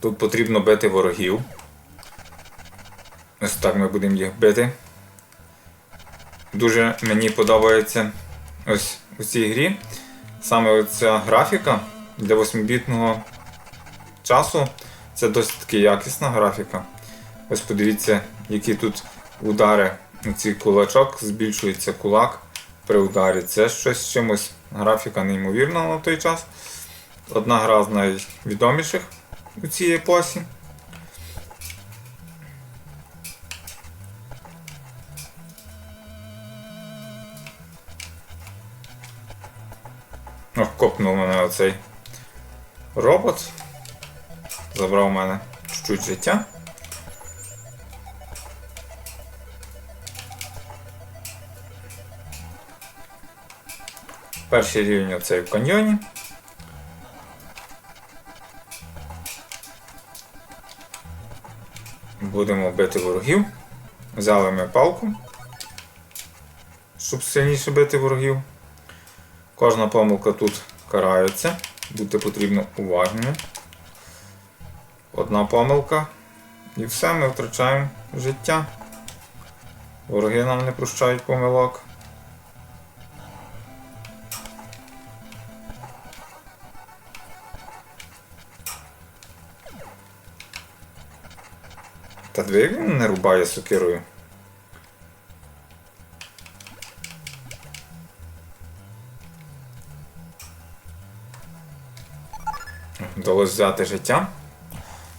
Тут потрібно бити ворогів. Ось так ми будемо їх бити. Дуже мені подобається ось у цій грі. Саме оця графіка для 8-бітного часу. Це досить таки якісна графіка. Ось подивіться, які тут удари. Цей кулачок збільшується кулак при ударі. Це щось чимось. Графіка неймовірна на той час. Одна гра з найвідоміших у цій епосі. О, копнув мене оцей робот. Забрав у мене чуть-чуть життя. Перший рівень оцей в каньйоні. Будемо бити ворогів. Взяли ми палку, щоб сильніше бити ворогів. Кожна помилка тут карається. Бути потрібно уважними. Одна помилка. І все, ми втрачаємо життя. Вороги нам не прощають помилок. Та диви, він не рубає сокирою. Вдалося взяти життя.